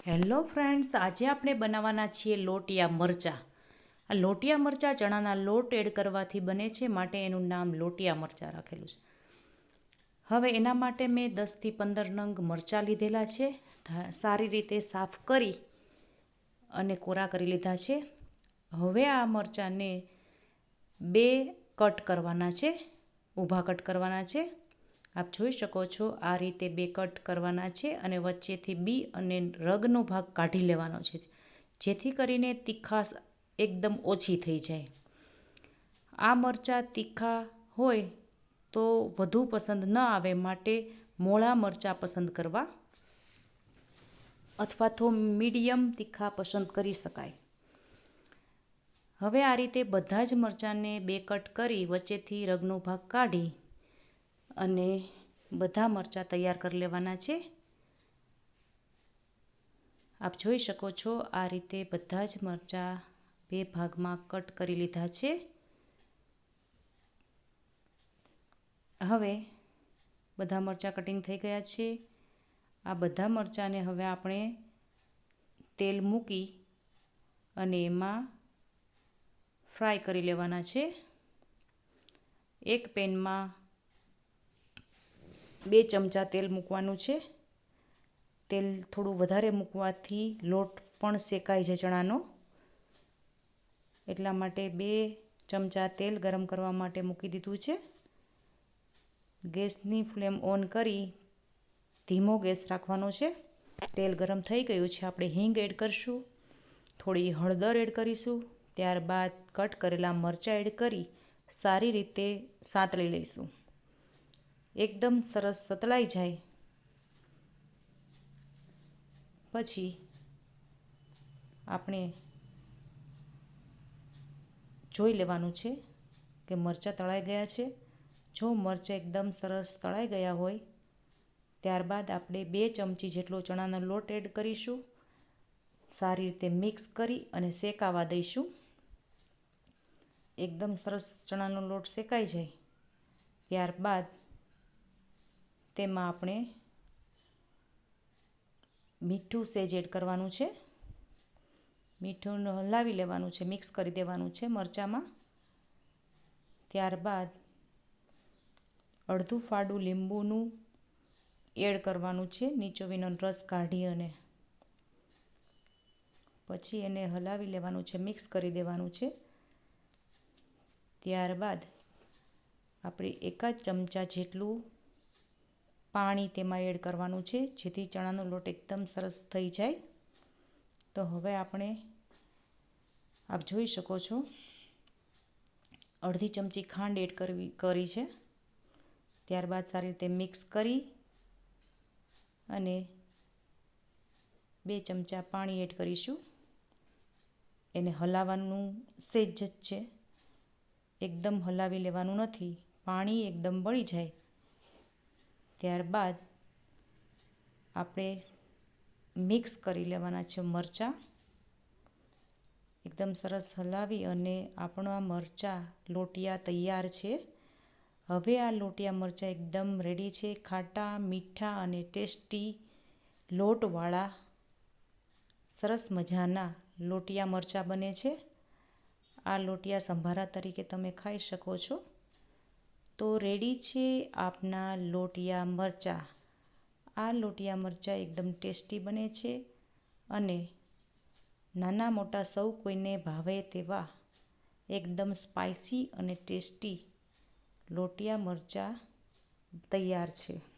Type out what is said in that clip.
Hello friends આજે આપણે બનાવવાના છીએ લોટિયા મરચાં. આ લોટિયા મરચાં ચણાના લોટ એડ કરવાથી બને છે, માટે એનું નામ લોટિયા મરચાં રાખેલું છે. હવે એના માટે મેં દસથી પંદર નંગ મરચાં લીધેલા છે. સારી રીતે સાફ કરી અને કોરા કરી લીધા છે. હવે આ મરચાંને બે કટ કરવાના છે, ઊભા કટ કરવાના છે. આપ જોઈ શકો છો આ રીતે બે કટ કરવાના છે અને વચ્ચેથી બી અને રગનો ભાગ કાઢી લેવાનો છે. જેથી કરીને તીખાશ એકદમ ઓછી થઈ જાય. આ મરચાં તીખા હોય તો વધુ પસંદ ન આવે માટે મોળા મરચાં પસંદ કરવા અથવા તો મીડિયમ તીખા પસંદ કરી શકાય. હવે આ રીતે બધા જ મરચાંને બે કટ કરી વચ્ચેથી રગનો ભાગ કાઢી અને બધા મરચાં તૈયાર કરી લેવાના છે. આપ જોઈ શકો છો આ રીતે બધા જ મરચાં બે ભાગમાં કટ કરી લીધા છે. હવે બધા મરચાં કટિંગ થઈ ગયા છે. આ બધા મરચાંને હવે આપણે તેલ મૂકી અને એમાં ફ્રાય કરી લેવાના છે. એક પેનમાં બે ચમચા તેલ મૂકવાનું છે. તેલ થોડું વધારે મૂકવાથી લોટ પણ શેકાય છે ચણાનો. એટલા માટે બે ચમચા તેલ ગરમ કરવા માટે મૂકી દીધું છે. ગેસની ફ્લેમ ઓન કરી ધીમો ગેસ રાખવાનો છે. તેલ ગરમ થઈ ગયું છે, આપણે હિંગ એડ કરીશું. થોડી હળદર એડ કરીશું. ત્યારબાદ કટ કરેલા મરચાં એડ કરી સારી રીતે સાંતળી લઈશું. એકદમ સરસ સતળાઈ જાય. પછી આપણે જોઈ લેવાનું છે કે મરચાં તળાઈ ગયા છે. જો મરચાં એકદમ સરસ તળાઈ ગયા હોય, ત્યારબાદ આપણે બે ચમચી જેટલો ચણાનો લોટ એડ કરીશું. સારી રીતે મિક્સ કરી અને શેકાવા દઈશું. એકદમ સરસ ચણાનો લોટ શેકાઈ જાય. ત્યારબાદ તેમાં આપણે મીઠું સેજ એડ કરવાનું છે. મીઠું હલાવી લેવાનું છે મિક્સ કરી દેવાનું છે મરચાંમાં. ત્યારબાદ અડધું ફાડું લીંબુનું એડ કરવાનું છે નીચોવીનો રસ કાઢી અને પછી એને હલાવી લેવાનું છે મિક્સ કરી દેવાનું છે. ત્યારબાદ આપણે એકાદ ચમચા જેટલું પાણી તેમાં એડ કરવાનું છે, જેથી ચણાનો લોટ એકદમ સરસ થઈ જાય. તો હવે આપણે આપ જોઈ શકો છો, અડધી ચમચી ખાંડ એડ કરવી, કરી છે. ત્યારબાદ સારી રીતે મિક્સ કરી અને બે ચમચા પાણી એડ કરીશું. એને હલાવવાનું સેજ જ છે. એકદમ હલાવી લેવાનું નથી. પાણી એકદમ બળી જાય. ત્યારબાદ આપણે મિક્સ કરી લેવાના છે મરચાં. એકદમ સરસ હલાવી અને આપણા મરચાં લોટિયા તૈયાર છે. હવે આ લોટિયા મરચાં એકદમ રેડી છે. ખાટા, મીઠા અને ટેસ્ટી લોટવાળા સરસ મજાના લોટિયા મરચાં બને છે. આ લોટિયા સંભારા તરીકે તમે ખાઈ શકો છો. તો રેડી છે આપના લોટિયા મરચાં. આ લોટિયા મરચાં એકદમ ટેસ્ટી બને છે અને નાના મોટા સૌ કોઈને ભાવે તેવા એકદમ સ્પાઇસી અને ટેસ્ટી લોટિયા મરચાં તૈયાર છે.